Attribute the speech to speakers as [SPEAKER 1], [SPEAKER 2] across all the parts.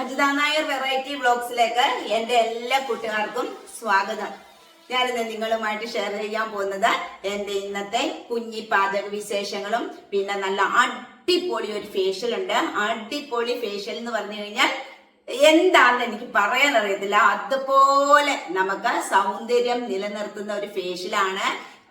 [SPEAKER 1] Ajitha Nair variety ബ്ലോഗ്സിലേക്ക് എന്റെ എല്ലാ കൂട്ടുകാർക്കും സ്വാഗതം. ഞാനിന്ന് നിങ്ങളുമായിട്ട് ഷെയർ ചെയ്യാൻ പോകുന്നത് എന്റെ ഇന്നത്തെ കുഞ്ഞി പാചക വിശേഷങ്ങളും പിന്നെ നല്ല അടിപൊളി ഒരു ഫേഷ്യൽ ഉണ്ട്. അടിപൊളി ഫേഷ്യൽ എന്ന് പറഞ്ഞു കഴിഞ്ഞാൽ എന്താണെന്ന് എനിക്ക് പറയാൻ അറിയത്തില്ല. അതുപോലെ നമുക്ക് സൗന്ദര്യം നിലനിർത്തുന്ന ഒരു ഫേഷ്യലാണ്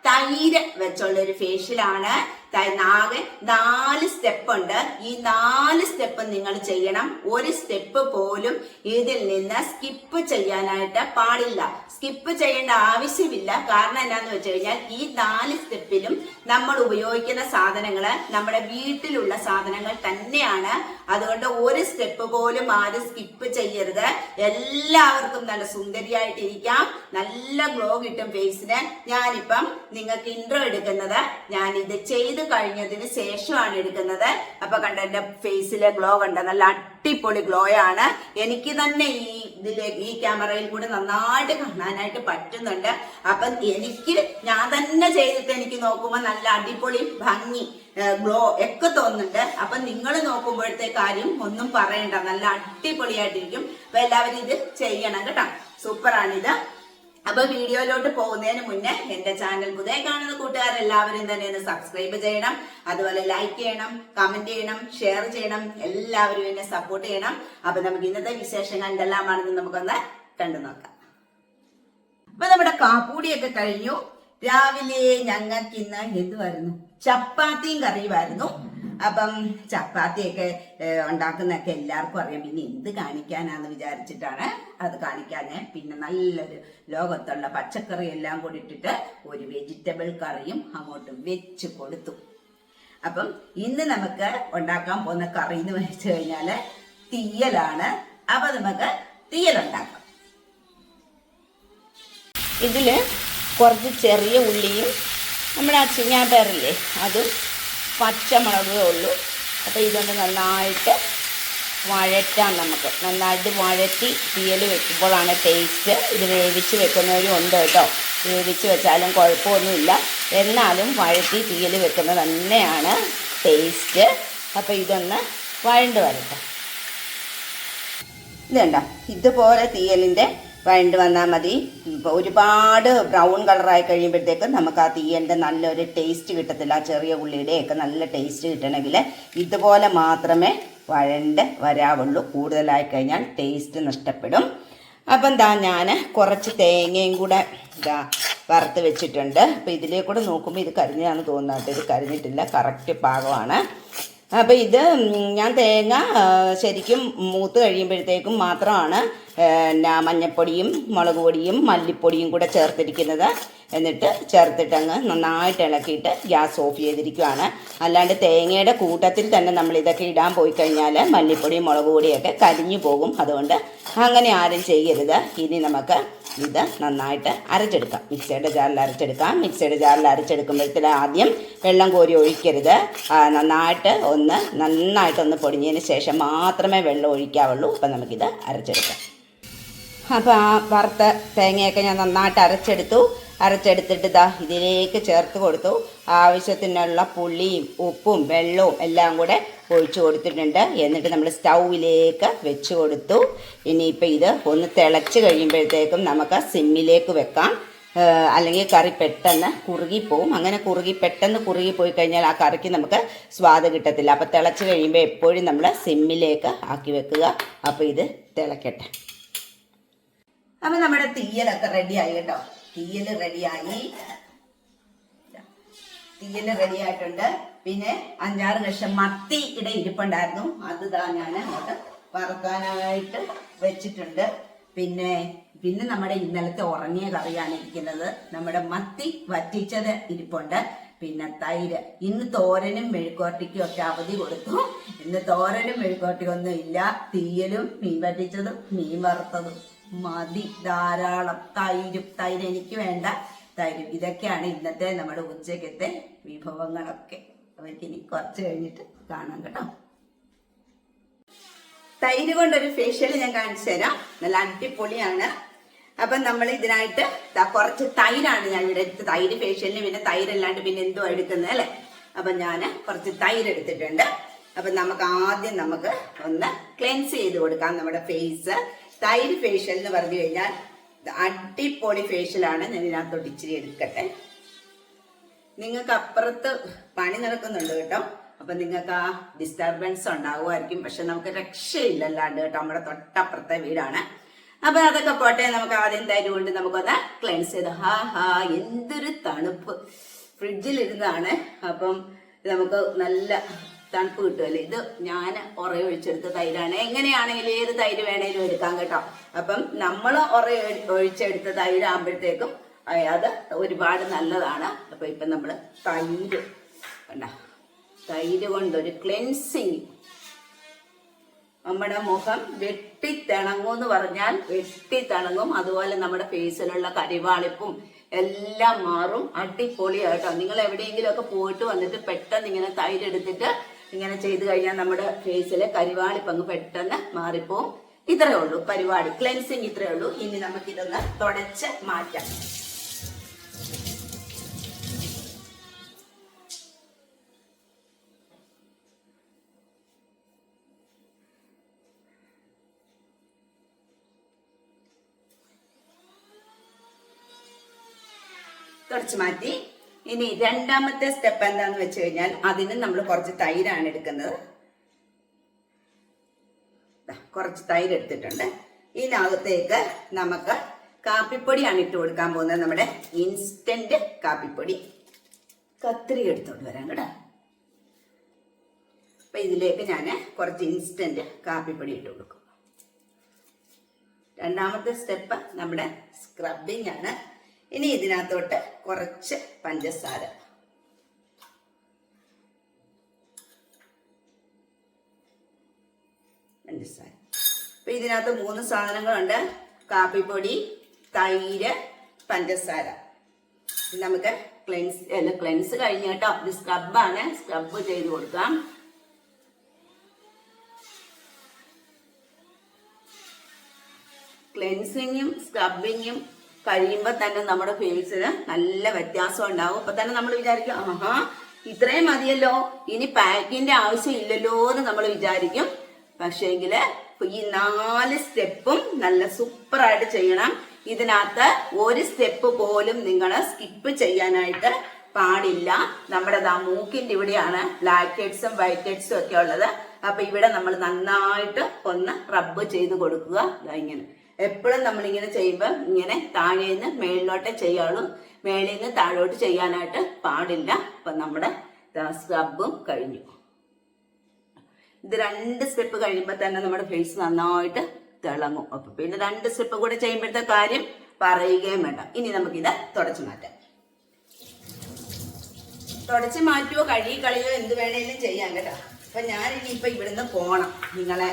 [SPEAKER 1] തൈര് വെച്ചുള്ള ഒരു ഫേഷ്യലാണ് ആകെ നാല് സ്റ്റെപ്പ് ഉണ്ട്. ഈ നാല് സ്റ്റെപ്പ് നിങ്ങൾ ചെയ്യണം. ഒരു സ്റ്റെപ്പ് പോലും ഇതിൽ നിന്ന് സ്കിപ്പ് ചെയ്യാനായിട്ട് പാടില്ല. സ്കിപ്പ് ചെയ്യേണ്ട ആവശ്യമില്ല. കാരണം എന്നാന്ന് വെച്ച് കഴിഞ്ഞാൽ ഈ നാല് സ്റ്റെപ്പിലും നമ്മൾ ഉപയോഗിക്കുന്ന സാധനങ്ങൾ നമ്മുടെ വീട്ടിലുള്ള സാധനങ്ങൾ തന്നെയാണ്. അതുകൊണ്ട് ഒരു സ്റ്റെപ്പ് പോലും ആരും സ്കിപ്പ് ചെയ്യരുത്. എല്ലാവർക്കും നല്ല സുന്ദരിയായിട്ടിരിക്കാം. നല്ല ഗ്ലോ കിട്ടും ഫേസിന് ഞാനിപ്പം നിങ്ങൾക്ക് ഇൻട്രോ എടുക്കുന്നത്. ഞാൻ ഇത് ചെയ്ത് കഴിഞ്ഞതിന് ശേഷമാണ് എടുക്കുന്നത്. അപ്പൊ കണ്ട എന്റെ ഫേസിലെ ഗ്ലോ കണ്ട? നല്ല അടിപൊളി ഗ്ലോ ആണ്. എനിക്ക് തന്നെ ഈ ഇതിലെ ഈ ക്യാമറയിൽ കൂടെ നന്നായിട്ട് കാണാനായിട്ട് പറ്റുന്നുണ്ട്. അപ്പൊ എനിക്ക് ഞാൻ തന്നെ ചെയ്തിട്ട് എനിക്ക് നോക്കുമ്പോൾ നല്ല അടിപൊളി ഭംഗി ഗ്ലോ ഒക്കെ തോന്നുന്നുണ്ട്. അപ്പൊ നിങ്ങൾ നോക്കുമ്പോഴത്തെ കാര്യം ഒന്നും പറയണ്ട. നല്ല അടിപൊളിയായിട്ടിരിക്കും. അപ്പൊ എല്ലാവരും ഇത് ചെയ്യണം കേട്ടോ. സൂപ്പറാണിത്. അപ്പൊ വീഡിയോയിലോട്ട് പോകുന്നതിന് മുന്നേ എന്റെ ചാനൽ പുതിയ കാണുന്ന കൂട്ടുകാരെല്ലാവരും തന്നെ ഒന്ന് സബ്സ്ക്രൈബ് ചെയ്യണം. അതുപോലെ ലൈക്ക് ചെയ്യണം കമന്റ് ചെയ്യണം ഷെയർ ചെയ്യണം. എല്ലാവരും എന്നെ സപ്പോർട്ട് ചെയ്യണം. അപ്പൊ നമുക്ക് ഇന്നത്തെ വിശേഷങ്ങൾ എന്തെല്ലാമാണെന്ന് നമുക്കൊന്ന് കണ്ടു നോക്കാം അപ്പൊ നമ്മുടെ കാപ്പൂടിയൊക്കെ കഴിഞ്ഞു. രാവിലെ ഞങ്ങൾക്ക് ഇന്ന് എന്തുമായിരുന്നു ചപ്പാത്തിയും കറിയുമായിരുന്നു. അപ്പം ചപ്പാത്തിയൊക്കെ ഉണ്ടാക്കുന്നൊക്കെ എല്ലാവർക്കും അറിയാം. പിന്നെ എന്ത് കാണിക്കാനാന്ന് വിചാരിച്ചിട്ടാണ് അത് കാണിക്കാന് പിന്നെ നല്ലൊരു ലോകത്തുള്ള പച്ചക്കറി എല്ലാം കൂടി ഇട്ടിട്ട് ഒരു വെജിറ്റബിൾ കറിയും അങ്ങോട്ട് വെച്ച് കൊടുത്തു. അപ്പം ഇന്ന് നമുക്ക് ഉണ്ടാക്കാൻ പോകുന്ന കറി എന്ന് വെച്ച് കഴിഞ്ഞാൽ തീയലാണ്. അപ്പൊ നമുക്ക് തീയൽ ഉണ്ടാക്കാം. ഇതിൽ കുറച്ച് ചെറിയ ഉള്ളിയും നമ്മുടെ ആ അച്ചിങ്ങാപ്പേറില്ലേ അതും പച്ചമുളകേ ഉള്ളൂ. അപ്പോൾ ഇതൊന്ന് നന്നായിട്ട് വഴറ്റാം നമുക്ക്. നന്നായിട്ട് വഴറ്റി തീയൽ വെക്കുമ്പോഴാണ് ടേസ്റ്റ് ഇത് വേവിച്ച് വെക്കുന്നവരും ഉണ്ട് കേട്ടോ. വേവിച്ച് വെച്ചാലും കുഴപ്പമൊന്നുമില്ല. എന്നാലും വഴറ്റി തീയൽ വെക്കുന്നത് തന്നെയാണ് ടേസ്റ്റ് അപ്പോൾ ഇതൊന്ന് വഴണ്ട് വരട്ടെ. ഇതുണ്ട? ഇതുപോലെ തീയലിന്റെ വഴണ്ട് വന്നാൽ മതി. ഒരുപാട് ബ്രൗൺ കളറായി കഴിയുമ്പോഴത്തേക്ക് നമുക്ക് ആ തീയന്റെ നല്ലൊരു ടേസ്റ്റ് കിട്ടത്തില്ല. ആ ചെറിയ ഉള്ളിയുടെയൊക്കെ നല്ല ടേസ്റ്റ് കിട്ടണമെങ്കിൽ ഇതുപോലെ മാത്രമേ വഴണ്ട് വരാവുള്ളൂ. കൂടുതലായി കഴിഞ്ഞാൽ ടേസ്റ്റ് നഷ്ടപ്പെടും. അപ്പം എന്താ ഞാൻ കുറച്ച് തേങ്ങയും കൂടെ ഇതാ വറുത്ത് വെച്ചിട്ടുണ്ട്. അപ്പം ഇതിലേ കൂടെ നോക്കുമ്പോൾ ഇത് കരിഞ്ഞാണ് തോന്നുന്നത് ഇത് കരിഞ്ഞിട്ടില്ല. കറക്റ്റ് പാകമാണ്. അപ്പോൾ ഇത് ഞാൻ തേങ്ങ ശരിക്കും മൂത്ത് കഴിയുമ്പോഴത്തേക്കും മാത്രമാണ് പിന്നെ മഞ്ഞപ്പൊടിയും മുളക് പൊടിയും മല്ലിപ്പൊടിയും കൂടെ ചേർത്തിരിക്കുന്നത്. എന്നിട്ട് ചേർത്തിട്ടങ്ങ് നന്നായിട്ട് ഇളക്കിയിട്ട് ഗ്യാസ് ഓഫ് ചെയ്തിരിക്കുകയാണ് അല്ലാണ്ട് തേങ്ങയുടെ കൂട്ടത്തിൽ തന്നെ നമ്മൾ ഇതൊക്കെ ഇടാൻ പോയി കഴിഞ്ഞാൽ മല്ലിപ്പൊടിയും മുളക് പൊടിയൊക്കെ കരിഞ്ഞു പോകും. അതുകൊണ്ട് അങ്ങനെ ആരും ചെയ്യരുത്. ഇനി നമുക്ക് ഇത് നന്നായിട്ട് അരച്ചെടുക്കാം. മിക്സിയുടെ ജാറിൽ അരച്ചെടുക്കാം. മിക്സിയുടെ ജാറിൽ അരച്ചെടുക്കുമ്പോഴത്തേക്ക് ആദ്യം വെള്ളം കോരി ഒഴിക്കരുത്. നന്നായിട്ട് ഒന്ന് നന്നായിട്ടൊന്ന് പൊടിഞ്ഞതിന് ശേഷം മാത്രമേ വെള്ളം ഒഴിക്കാവുള്ളൂ. അപ്പം നമുക്കിത് അരച്ചെടുക്കാം. അപ്പോൾ ആ വറുത്ത തേങ്ങയൊക്കെ ഞാൻ നന്നായിട്ട് അരച്ചെടുത്തു. അരച്ചെടുത്തിട്ട് ഇതാ ഇതിലേക്ക് ചേർത്ത് കൊടുത്തു. ആവശ്യത്തിനുള്ള പുളിയും ഉപ്പും വെള്ളവും എല്ലാം കൂടെ ഒഴിച്ചു കൊടുത്തിട്ടുണ്ട്. എന്നിട്ട് നമ്മൾ സ്റ്റൗവിലേക്ക് വെച്ച് കൊടുത്തു. ഇനിയിപ്പോൾ ഇത് ഒന്ന് തിളച്ച് കഴിയുമ്പോഴത്തേക്കും നമുക്ക് സിമ്മിലേക്ക് വെക്കാം. അല്ലെങ്കിൽ കറി പെട്ടെന്ന് കുറുകിപ്പോവും. അങ്ങനെ കുറുകി പെട്ടെന്ന് കുറുകി പോയി കഴിഞ്ഞാൽ ആ കറിക്ക് നമുക്ക് സ്വാദ് കിട്ടത്തില്ല. അപ്പോൾ തിളച്ച് കഴിയുമ്പോൾ എപ്പോഴും നമ്മൾ സിമ്മിലേക്ക് ആക്കി വെക്കുക. അപ്പോൾ ഇത് തിളക്കട്ടെ. അപ്പോൾ നമ്മുടെ തീയലൊക്കെ റെഡിയായി കേട്ടോ. തീയൽ റെഡിയായി തീയൽ റെഡി ആയിട്ടുണ്ട്. പിന്നെ അഞ്ചാറ് കഷം മത്തി ഇട ഇരിപ്പുണ്ടായിരുന്നു. അത് താ ഞാൻ അങ്ങോട്ട് വറുക്കാനായിട്ട് വെച്ചിട്ടുണ്ട്. പിന്നെ പിന്നെ നമ്മുടെ ഇന്നലത്തെ ഉറങ്ങിയ കറിയാണ് ഇരിക്കുന്നത്. നമ്മുടെ മത്തി വറ്റിച്ചത് ഇരിപ്പുണ്ട്. പിന്നെ തൈര്. ഇന്ന് തോരനും മെഴുക്കോട്ടിക്കും ഒക്കെ അവധി കൊടുത്തു. ഇന്ന് തോരനും മെഴുക്കോട്ടിക്കും ഒന്നും ഇല്ല. തീയലും മീൻ വറ്റിച്ചതും മീൻ വറുത്തതും. മതി ധാരാളം. തൈരും. തൈര് എനിക്ക് വേണ്ട. തൈരും ഇതൊക്കെയാണ് ഇന്നത്തെ നമ്മുടെ ഉച്ചക്കത്തെ വിഭവങ്ങളൊക്കെ. അവർക്ക് ഇനി കുറച്ച് കഴിഞ്ഞിട്ട് കാണാം കേട്ടോ. തൈര് കൊണ്ടൊരു ഫേഷ്യൽ ഞാൻ കാണിച്ചു തരാം. നല്ല അടിപൊളിയാണ്. അപ്പം നമ്മൾ ഇതിനായിട്ട് കുറച്ച് തൈരാണ് ഞാൻ ഇവിടെ എടുത്ത് തൈര് ഫേഷ്യലിന് പിന്നെ തൈരല്ലാണ്ട് പിന്നെ എന്തോ എടുക്കുന്നത് അല്ലേ? അപ്പം ഞാൻ കുറച്ച് തൈര് എടുത്തിട്ടുണ്ട്. അപ്പൊ നമുക്ക് ആദ്യം നമുക്ക് ഒന്ന് ക്ലെൻസ് ചെയ്ത് കൊടുക്കാം നമ്മുടെ ഫേസ് തൈര് ഫേഷ്യൽ എന്ന് പറഞ്ഞു കഴിഞ്ഞാൽ അടിപൊളി ഫേഷ്യലാണ് ഞാൻ ഇതിനകത്തോട്ട് ഇച്ചിരി എടുക്കട്ടെ. നിങ്ങൾക്ക് അപ്പുറത്ത് പണി നടക്കുന്നുണ്ട് കേട്ടോ. അപ്പൊ നിങ്ങൾക്ക് ആ ഡിസ്റ്റർബൻസ് ഉണ്ടാകുമായിരിക്കും പക്ഷെ നമുക്ക് രക്ഷയില്ലല്ലാണ്ട് കേട്ടോ. നമ്മുടെ തൊട്ടപ്പുറത്തെ വീടാണ്. അപ്പൊ അതൊക്കെ പോട്ടെ. നമുക്ക് ആദ്യം തൈര് കൊണ്ട് നമുക്കൊന്ന് ക്ലെൻസ് ചെയ്ത്. ഹാ ഹാ എന്തൊരു തണുപ്പ്. ഫ്രിഡ്ജിൽ ഇരുന്നാണ്. അപ്പം നമുക്ക് നല്ല തണുപ്പ് കിട്ടുമല്ലേ ഇത് ഞാൻ ഉറ ഒഴിച്ചെടുത്ത തൈരാണ്. എങ്ങനെയാണെങ്കിലും ഏത് തൈര് വേണേലും എടുക്കാം കേട്ടോ. അപ്പം നമ്മൾ ഉറ ഒഴിച്ചെടുത്ത തൈരാകുമ്പോഴത്തേക്കും അത് ഒരുപാട് നല്ലതാണ്. അപ്പൊ ഇപ്പൊ നമ്മൾ തൈര് കണ്ട? തൈര് കൊണ്ടൊരു ക്ലെൻസിങ്. നമ്മുടെ മുഖം വെട്ടിത്തിണങ്ങും എന്ന് പറഞ്ഞാൽ വെട്ടിത്തിണങ്ങും. അതുപോലെ നമ്മുടെ ഫേസിലുള്ള കരിവാളിപ്പും എല്ലാം മാറും. അടിപൊളിയായിട്ടോ നിങ്ങൾ എവിടെയെങ്കിലും ഒക്കെ പോയിട്ട് വന്നിട്ട് പെട്ടെന്ന് ഇങ്ങനെ തൈര് എടുത്തിട്ട് ഇങ്ങനെ ചെയ്ത് കഴിഞ്ഞാൽ നമ്മുടെ ഫേസിലെ കരിവാളിപ്പങ്ങ് പെട്ടെന്ന് മാറിപ്പോവും. ഇത്രേ ഉള്ളൂ പരിപാടി. ക്ലെൻസിങ് ഇത്രേ ഉള്ളൂ. ഇനി നമുക്കിതൊന്ന് തുടച്ച് മാറ്റാം. തുടച്ച് മാറ്റി. ഇനി രണ്ടാമത്തെ സ്റ്റെപ്പ് എന്താന്ന് വെച്ച് കഴിഞ്ഞാൽ അതിന് നമ്മൾ കുറച്ച് തൈരാണ് എടുക്കുന്നത്. കുറച്ച് തൈര് എടുത്തിട്ടുണ്ട്. ഇതിനകത്തേക്ക് നമുക്ക് കാപ്പിപ്പൊടിയാണ് ഇട്ട് കൊടുക്കാൻ പോകുന്നത്. നമ്മുടെ ഇൻസ്റ്റന്റ് കാപ്പിപ്പൊടി. കത്തിരി എടുത്തോണ്ട് വരാം കേട്ടോ. അപ്പൊ ഇതിലേക്ക് ഞാൻ കുറച്ച് ഇൻസ്റ്റന്റ് കാപ്പിപ്പൊടി ഇട്ട് കൊടുക്കും. രണ്ടാമത്തെ സ്റ്റെപ്പ് നമ്മുടെ സ്ക്രബിംഗ് ആണ്. ഇനി ഇതിനകത്തോട്ട് കുറച്ച് പഞ്ചസാര. പഞ്ചസാര. അപ്പൊ ഇതിനകത്ത് മൂന്ന് സാധനങ്ങളുണ്ട്. കാപ്പിപ്പൊടി തൈര് പഞ്ചസാര. നമുക്ക് ക്ലെൻസ് അല്ല ക്ലെൻസ് കഴിഞ്ഞ് കേട്ടോ. ഇത് സ്ക്രബാണ് സ്ക്രബ് ചെയ്ത് കൊടുക്കാം. ക്ലെൻസിങ്ങും സ്ക്രബിങ്ങും കഴിയുമ്പോൾ തന്നെ നമ്മുടെ ഫേസിന് നല്ല വ്യത്യാസം ഉണ്ടാവും. അപ്പൊ തന്നെ നമ്മൾ വിചാരിക്കും ആഹാ ഇത്രയും മതിയല്ലോ. ഇനി പാക്കിന്റെ ആവശ്യം ഇല്ലല്ലോ എന്ന് നമ്മൾ വിചാരിക്കും. പക്ഷേങ്കിൽ ഈ നാല് സ്റ്റെപ്പും നല്ല സൂപ്പറായിട്ട് ചെയ്യണം. ഇതിനകത്ത് ഒരു സ്റ്റെപ്പ് പോലും നിങ്ങൾ സ്കിപ്പ് ചെയ്യാനായിട്ട് പാടില്ല. നമ്മുടെ ദാ മൂക്കിന്റെ ഇവിടെയാണ് ബ്ലാക്ക് ഹെഡ്സും വൈറ്റ് ഹെഡ്സും ഒക്കെ ഉള്ളത്. അപ്പൊ ഇവിടെ നമ്മൾ നന്നായിട്ട് ഒന്ന് റബ്ബ് ചെയ്ത് കൊടുക്കുക. ഇങ്ങനെ. എപ്പോഴും നമ്മൾ ഇങ്ങനെ ചെയ്യുമ്പോൾ ഇങ്ങനെ താഴെ നിന്ന് മേളിലോട്ടേ ചെയ്യാവുള്ളൂ മേളിൽ നിന്ന് താഴോട്ട് ചെയ്യാനായിട്ട് പാടില്ല. അപ്പൊ നമ്മുടെ സ്ക്രബും കഴിഞ്ഞു. ഇത് രണ്ട് സ്റ്റെപ്പ് കഴിയുമ്പോൾ തന്നെ നമ്മുടെ ഫേസ് നന്നായിട്ട് തിളങ്ങും. അപ്പൊ പിന്നെ രണ്ട് സ്റ്റെപ്പ് കൂടെ ചെയ്യുമ്പോഴത്തെ കാര്യം പറയുകയും വേണ്ട. ഇനി നമുക്കിത് തുടച്ചു മാറ്റാം. തുടച്ച് മാറ്റുവോ കഴുകി കളിയോ എന്ത് വേണേലും ചെയ്യാം കേട്ടോ. അപ്പൊ ഞാനിനി ഇപ്പൊ ഇവിടുന്ന് പോണം. നിങ്ങളെ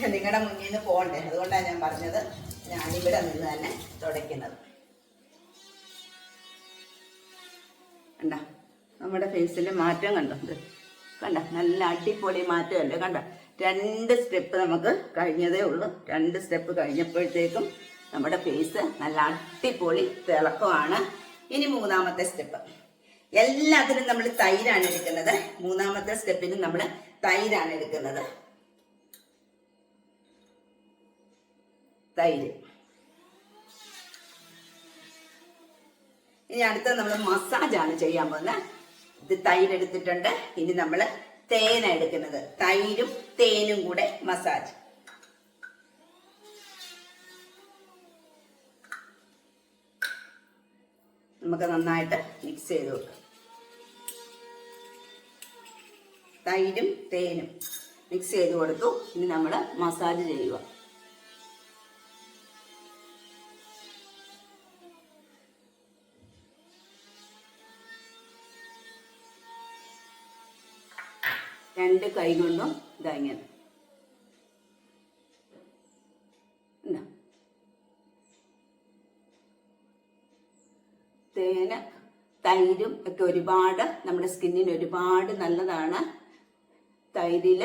[SPEAKER 1] നിങ്ങളുടെ മുന്നിൽ നിന്ന് പോകണ്ടേ? അതുകൊണ്ടാണ് ഞാൻ പറഞ്ഞത്. ഞാനിവിടെ നിന്ന് തന്നെ തുടയ്ക്കുന്നത്. കണ്ട? നമ്മുടെ ഫേസിൽ മാറ്റം കണ്ടോ? കണ്ട? നല്ല അടിപൊളി മാറ്റമല്ലേ? കണ്ട? രണ്ട് സ്റ്റെപ്പ് നമുക്ക് കഴിഞ്ഞതേ ഉള്ളൂ. രണ്ട് സ്റ്റെപ്പ് കഴിഞ്ഞപ്പോഴത്തേക്കും നമ്മുടെ ഫേസ് നല്ല അടിപൊളി തിളക്കമാണ്. ഇനി മൂന്നാമത്തെ സ്റ്റെപ്പ് എല്ലാത്തിനും നമ്മൾ തൈരാണ് എടുക്കുന്നത്. മൂന്നാമത്തെ സ്റ്റെപ്പിന് നമ്മൾ തൈരാണ് എടുക്കുന്നത്. തൈര്. ഇനി അടുത്ത നമ്മൾ മസാജാണ് ചെയ്യാൻ പോകുന്നത്. ഇത് തൈര് എടുത്തിട്ടുണ്ട്. ഇനി നമ്മൾ തേന എടുക്കുന്നത്. തൈരും തേനും കൂടെ മസാജ്. നമുക്ക് നന്നായിട്ട് മിക്സ് ചെയ്ത് കൊടുക്കാം. തൈരും തേനും മിക്സ് ചെയ്ത് കൊടുത്തു. ഇനി നമ്മൾ മസാജ് ചെയ്യുക. കൈ കൊണ്ടും ഇതാ. ഇങ്ങനെ തേന തൈരും ഒക്കെ ഒരുപാട് നമ്മുടെ സ്കിന്നിന് ഒരുപാട് നല്ലതാണ്. തൈരിൽ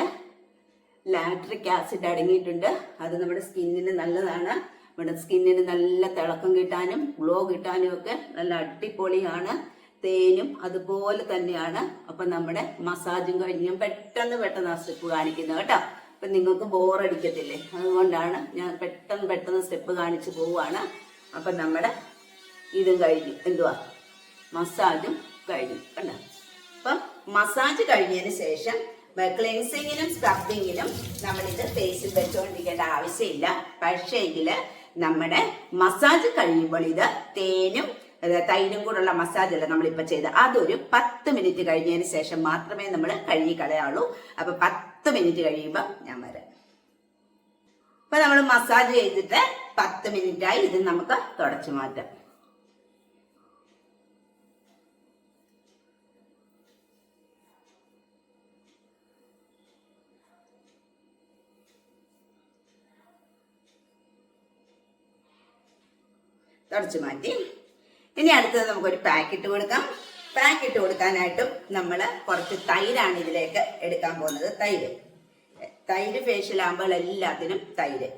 [SPEAKER 1] ലാക്ട്രിക് ആസിഡ് അടങ്ങിയിട്ടുണ്ട്. അത് നമ്മുടെ സ്കിന്നിന് നല്ലതാണ്. നമ്മുടെ സ്കിന്നിന് നല്ല തിളക്കം കിട്ടാനും ഗ്ലോ കിട്ടാനും ഒക്കെ നല്ല അടിപൊളിയാണ്. തേനും അതുപോലെ തന്നെയാണ് അപ്പൊ നമ്മുടെ മസാജും കഴിഞ്ഞും പെട്ടെന്ന് പെട്ടെന്ന് ആ സ്റ്റെപ്പ് കാണിക്കുന്നത് കേട്ടോ. അപ്പൊ നിങ്ങൾക്ക് ബോറടിക്കത്തില്ലേ അതുകൊണ്ടാണ് ഞാൻ പെട്ടെന്ന് പെട്ടെന്ന് സ്റ്റെപ്പ് കാണിച്ചു പോവാണ്. അപ്പൊ നമ്മുടെ ഇതും കഴിഞ്ഞു. എന്തുവാ? മസാജും കഴിഞ്ഞു കണ്ടോ? അപ്പം മസാജ് കഴിഞ്ഞതിന് ശേഷം ക്ലെൻസിങ്ങിനും സ്ക്രബിങ്ങിനും നമ്മളിത് ഫേസിൽ വെച്ചുകൊണ്ടിരിക്കേണ്ട ആവശ്യമില്ല. പക്ഷേങ്കിൽ നമ്മുടെ മസാജ് കഴിയുമ്പോൾ ഇത് തേനും തൈരും കൂടെയുള്ള അല്ല നമ്മളിപ്പോൾ ചെയ്ത് അതൊരു പത്ത് മിനിറ്റ് കഴിഞ്ഞതിന് ശേഷം മാത്രമേ നമ്മൾ കഴുകി കളയാവുള്ളൂ. അപ്പൊ പത്ത് മിനിറ്റ് കഴിയുമ്പോൾ ഞാൻ വരാം. അപ്പൊ നമ്മൾ മസാജ് ചെയ്തിട്ട് പത്ത് മിനിറ്റായി ഇത് നമുക്ക് തുടച്ചു മാറ്റാം. തുടച്ചു മാറ്റി. ഇനി അടുത്തത് നമുക്കൊരു പാക്കറ്റ് കൊടുക്കാം. പാക്കറ്റ് കൊടുക്കാനായിട്ടും നമ്മൾ കുറച്ച് തൈരാണ് ഇതിലേക്ക് എടുക്കാൻ പോകുന്നത്. തൈര്. തൈര് ഫേഷ്യൽ ആകുമ്പോൾ എല്ലാത്തിനും തൈര്.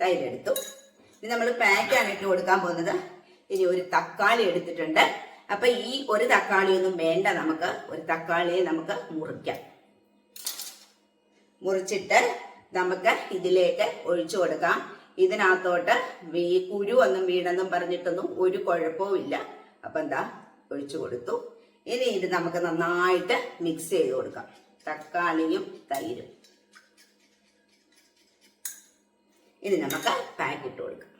[SPEAKER 1] തൈര് എടുത്തു ഇനി നമ്മൾ പാക്കാണ് ഇട്ട് കൊടുക്കാൻ പോകുന്നത്. ഇനി ഒരു തക്കാളി എടുത്തിട്ടുണ്ട്. അപ്പൊ ഈ ഒരു തക്കാളിയൊന്നും വേണ്ട നമുക്ക്. ഒരു തക്കാളിയെ നമുക്ക് മുറിക്കാം. മുറിച്ചിട്ട് നമുക്ക് ഇതിലേക്ക് ഒഴിച്ചു കൊടുക്കാം. ഇതിനകത്തോട്ട് വീ കുരു ഒന്നും വീണെന്നും പറഞ്ഞിട്ടൊന്നും ഒരു കുഴപ്പവും ഇല്ല. അപ്പൊ എന്താ? ഒഴിച്ചു കൊടുത്തു. ഇനി ഇത് നമുക്ക് നന്നായിട്ട് മിക്സ് ചെയ്ത് കൊടുക്കാം. തക്കാളിയും തൈരും. ഇനി നമുക്ക് പാക്ക് ഇട്ട് കൊടുക്കാം.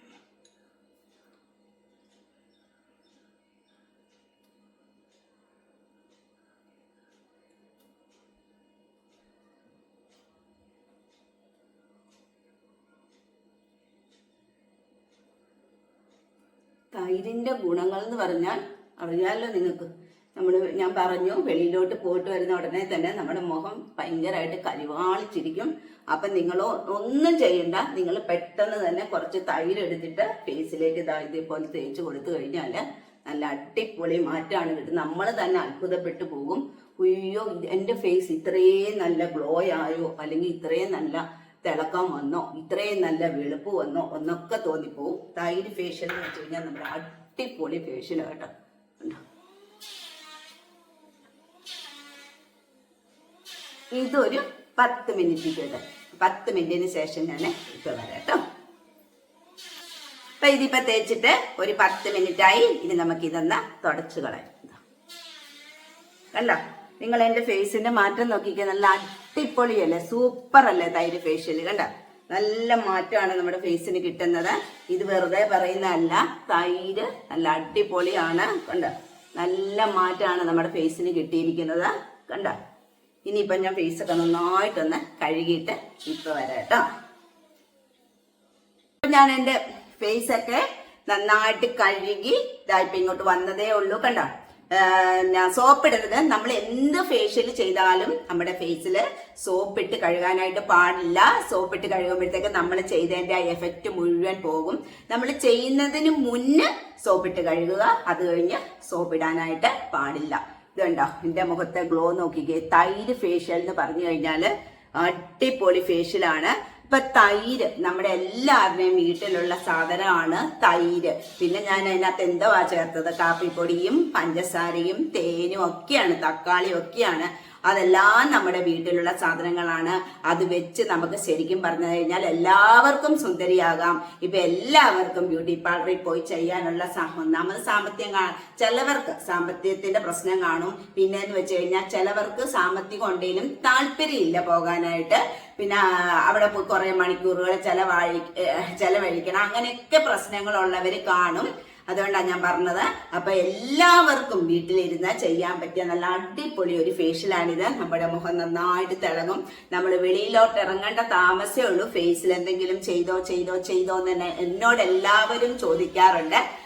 [SPEAKER 1] തൈരിന്റെ ഗുണങ്ങൾ എന്ന് പറഞ്ഞാൽ അറിയാമല്ലോ നിങ്ങൾക്ക്. നമ്മൾ ഞാൻ പറഞ്ഞു വെളിയിലോട്ട് പോയിട്ട് വരുന്ന ഉടനെ തന്നെ നമ്മുടെ മുഖം ഭയങ്കരമായിട്ട് കരിവാളിച്ചിരിക്കും. അപ്പം നിങ്ങൾ ഒന്നും ചെയ്യണ്ട. നിങ്ങൾ പെട്ടെന്ന് തന്നെ കുറച്ച് തൈര് എടുത്തിട്ട് ഫേസിലേക്ക് ഇതാ ഇതേപോലെ തേച്ച് കൊടുത്തു കഴിഞ്ഞാൽ നല്ല അടിപൊളി മാറ്റമാണ് കിട്ടുന്നത്. നമ്മൾ തന്നെ അത്ഭുതപ്പെട്ടു പോകും. അയ്യോ എന്റെ ഫേസ് ഇത്രയും നല്ല ഗ്ലോ ആയോ? അല്ലെങ്കിൽ ഇത്രയും നല്ല തിളക്കം വന്നോ ഇത്രയും നല്ല വെളുപ്പ് വന്നോ എന്നൊക്കെ തോന്നിപ്പോവും. തൈര് ഫേഷ്യൽ എന്ന് വെച്ച് കഴിഞ്ഞാൽ നമ്മുടെ അടിപൊളി ഫേഷ്യൽ കേട്ടോ? ഇതൊരു പത്ത് മിനിറ്റ് കേട്ടോ. പത്ത് മിനിറ്റിന് ശേഷം ഞാൻ ഇട്ട് വരാം കേട്ടോ. അപ്പൊ ഇതിപ്പോ തേച്ചിട്ട് ഒരു പത്ത് മിനിറ്റായി ഇനി നമുക്ക് ഇതൊന്ന് തുടച്ചു കളയാം. കണ്ടോ? നിങ്ങൾ എന്റെ ഫേസിന്റെ മാറ്റം നോക്കിക്കേ നല്ല അടിപൊളിയല്ലേ? സൂപ്പർ അല്ലേ തൈര് ഫേഷ്യൽ കണ്ട? നല്ല മാറ്റമാണ് നമ്മുടെ ഫേസിന് കിട്ടുന്നത്. ഇത് വെറുതെ പറയുന്നതല്ല. തൈര് നല്ല അടിപൊളിയാണ് കണ്ട? നല്ല മാറ്റമാണ് നമ്മുടെ ഫേസിന് കിട്ടിയിരിക്കുന്നത് കണ്ട? ഇനിയിപ്പം ഞാൻ ഫേസൊക്കെ നന്നായിട്ടൊന്ന് കഴുകിയിട്ട് ഇപ്പൊ വരാം കേട്ടോ ഞാൻ എന്റെ ഫേസ് ഒക്കെ നന്നായിട്ട് കഴുകി ഇതായിപ്പോ ഇങ്ങോട്ട് വന്നതേ ഉള്ളൂ കണ്ടോ? സോപ്പ് ഇടരുത് നമ്മൾ എന്ത് ഫേഷ്യൽ ചെയ്താലും നമ്മുടെ ഫേസിൽ സോപ്പ് ഇട്ട് കഴുകാനായിട്ട് പാടില്ല. സോപ്പ് ഇട്ട് കഴുകുമ്പോഴത്തേക്ക് നമ്മൾ ചെയ്തതിന്റെ ആ എഫക്റ്റ് മുഴുവൻ പോകും. നമ്മൾ ചെയ്യുന്നതിന് മുന്നേ സോപ്പ് ഇട്ട് കഴുകുക. അത് കഴിഞ്ഞ് സോപ്പ് ഇടാനായിട്ട് പാടില്ല. ഇതുണ്ടോ? എന്റെ മുഖത്തെ ഗ്ലോ നോക്കിക്കേ. തൈര് ഫേഷ്യൽ എന്ന് പറഞ്ഞു കഴിഞ്ഞാൽ അടിപൊളി ഫേഷ്യലാണ് ഇപ്പൊ തൈര് നമ്മുടെ എല്ലാവരുടെയും വീട്ടിലുള്ള സാധനമാണ് തൈര്. പിന്നെ ഞാൻ അതിനകത്ത് എന്തുവാ ചേർത്തത്? കാപ്പിപ്പൊടിയും പഞ്ചസാരയും തേനും ഒക്കെയാണ് തക്കാളിയും ഒക്കെയാണ്. അതെല്ലാം നമ്മുടെ വീട്ടിലുള്ള സാധനങ്ങളാണ്. അത് വെച്ച് നമുക്ക് ശരിക്കും പറഞ്ഞു കഴിഞ്ഞാൽ എല്ലാവർക്കും സുന്ദരിയാകാം. ഇപ്പൊ എല്ലാവർക്കും ബ്യൂട്ടി പാർലറിൽ പോയി ചെയ്യാനുള്ള ഒന്നാമത് സാമ്പത്തികം ചിലവർക്ക് സാമ്പത്തികത്തിന്റെ പ്രശ്നം കാണും. പിന്നെ എന്ന് വെച്ച് കഴിഞ്ഞാൽ ചിലവർക്ക് സാമ്പത്തികം ഉണ്ടെങ്കിലും താല്പര്യമില്ല പോകാനായിട്ട്. പിന്നെ അവിടെ പോയി കുറെ മണിക്കൂറുകൾ ചെലവഴി ചെലവഴിക്കണം. അങ്ങനെയൊക്കെ പ്രശ്നങ്ങളുള്ളവർ കാണും. അതുകൊണ്ടാണ് ഞാൻ പറഞ്ഞത്. അപ്പൊ എല്ലാവർക്കും വീട്ടിലിരുന്ന് ചെയ്യാൻ പറ്റിയ നല്ല അടിപൊളി ഒരു ഫേഷ്യലാണിത് നമ്മുടെ മുഖം നന്നായിട്ട് തിളങ്ങും. നമ്മൾ വെളിയിലോട്ട് ഇറങ്ങേണ്ട താമസമേ ഉള്ളൂ. ഫേസിൽ എന്തെങ്കിലും ചെയ്തോ ചെയ്തോ ചെയ്തോ എന്ന് തന്നെ എന്നോട് എല്ലാവരും ചോദിക്കാറുണ്ട്.